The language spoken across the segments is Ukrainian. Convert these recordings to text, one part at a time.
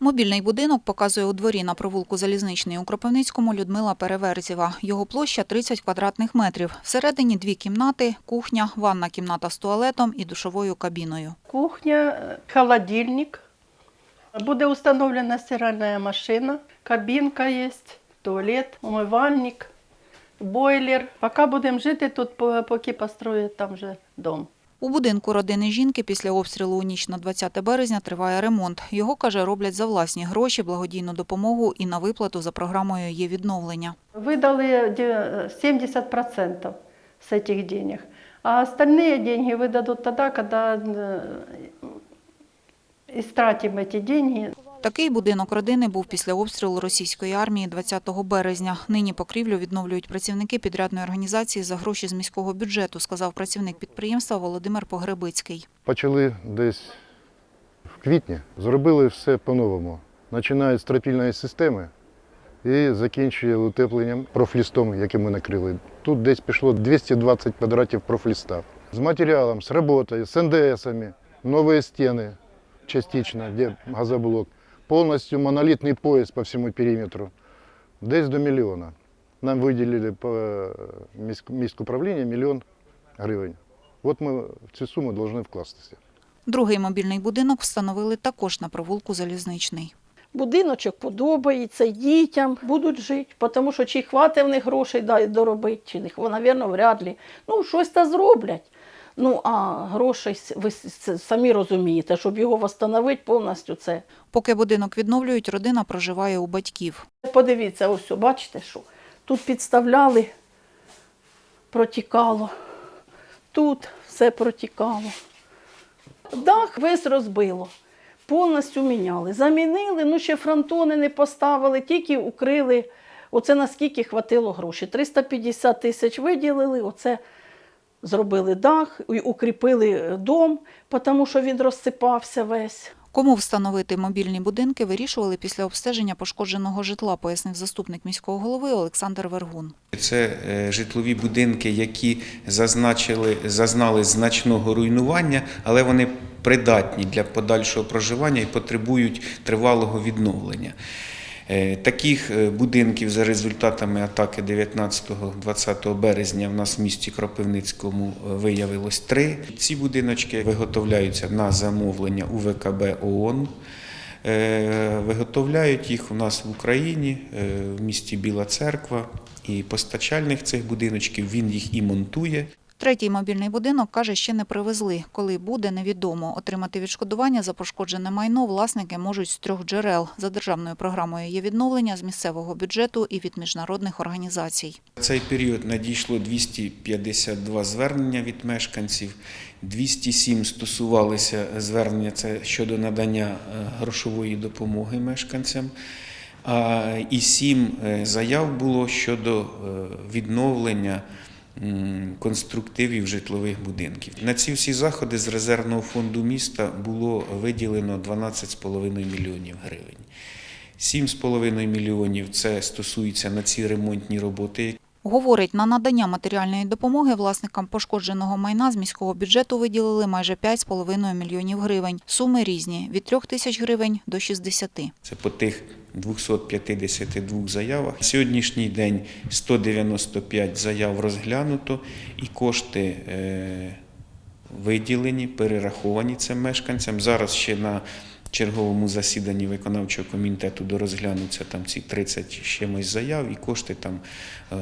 Мобільний будинок показує у дворі на провулку Залізничний у Кропивницькому Людмила Переверзєва. Його площа 30 квадратних метрів. Всередині дві кімнати, кухня, ванна кімната з туалетом і душовою кабіною. Кухня, э, холодильник. Буде установлена стиральная машина, кабинка есть, туалет, умивальник, бойлер. Поки будемо жити тут, поки построять там же дом. У будинку родини жінки після обстрілу у ніч на 20 березня триває ремонт. Його, каже, роблять за власні гроші, благодійну допомогу і на виплату за програмою є відновлення. Выдали де- 70% с этих денег. А остальные деньги выдадут тогда, когда э, истратим эти деньги. Такий будинок родини був після обстрілу російської армії 20 березня. Нині покрівлю відновлюють працівники підрядної організації за гроші з міського бюджету, сказав працівник підприємства Володимир Погребицький. Почали десь в квітні, зробили все по-новому. Починають з стропільної системи і закінчує утепленням профлістом, яким ми накрили. Тут десь пішло 220 квадратів профліста. З матеріалом, з роботою, з НДСами, нові стіни частично, де газоблок, повністю монолітний пояс по всьому периметру. Десь до мільйона. Нам виділили по міськ- міськуправління мільйон гривень. От ми в цю суму повинні вкластися. Другий мобільний будинок встановили також на провулку Залізничний. Будиночок подобається дітям, будуть жити, тому що чи хватить в них грошей доробити, чи не хватить, навірно, вряд ли. Ну, щось та зроблять. Ну, а грошей, ви самі розумієте, щоб його встановити повністю це. Поки будинок відновлюють, родина проживає у батьків. Подивіться, ось, бачите, що тут підставляли, протікало, тут все протікало. Дах весь розбило, повністю міняли. Замінили, ну ще фронтони не поставили, тільки укрили. Оце наскільки хватило грошей. 350 тисяч виділили, оце зробили дах, і укріпили дом, тому що він розсипався весь. Кому встановити мобільні будинки, вирішували після обстеження пошкодженого житла, пояснив заступник міського голови Олександр Вергун. Це е, житлові будинки, які зазначили, зазнали значного руйнування, але вони придатні для подальшого проживання і потребують тривалого відновлення. Е, Таких е, будинків за результатами атаки 19-20 березня в нас в місті Кропивницькому е, виявилось три. Ці будиночки виготовляються на замовлення УВКБ ООН. Виготовляють їх у нас в Україні, в місті Біла Церква. І постачальник цих будиночків він їх і монтує. Третій мобільний будинок, каже, ще не привезли. Коли буде, невідомо. Отримати відшкодування за пошкоджене майно власники можуть з трьох джерел. За державною програмою є відновлення з місцевого бюджету і від міжнародних організацій. Цей період надійшло 252 звернення від мешканців, 207 стосувалися звернення це щодо надання е, грошової допомоги мешканцям. А і сім е, заяв було щодо е, відновлення конструктивів житлових будинків. На ці всі заходи з резервного фонду міста було виділено 12,5 мільйонів гривень. 7,5 мільйонів це стосується на ці ремонтні роботи, Говорить, на надання матеріальної допомоги власникам пошкодженого майна з міського бюджету виділили майже 5,5 мільйонів гривень. Суми різні – від 3 тисяч гривень до 60. Це по тих 252 заявах. На сьогоднішній день 195 заяв розглянуто і кошти е, виділені, перераховані цим мешканцям. Зараз ще на черговому засіданні виконавчого комітету дорозглянуться там ці 30 з чимось заяв, і кошти там е,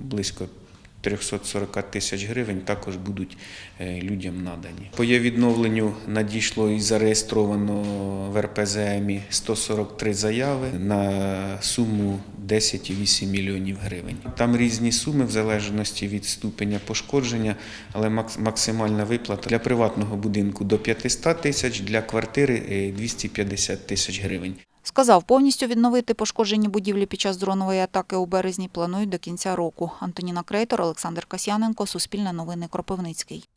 близько 340 тисяч гривень також будуть е, людям надані. По є відновленню надійшло і зареєстровано в РПЗМі 143 заяви на суму 10,8 мільйонів гривень. Там різні суми в залежності від ступеня пошкодження, але максимальна виплата для приватного будинку до 500 тисяч, для квартири е, 250 тисяч гривень. Сказав, повністю відновити пошкоджені будівлі під час дронової атаки у березні планують до кінця року. Антоніна Крейтор, Олександр Касьяненко, Суспільне новини Кропивницький.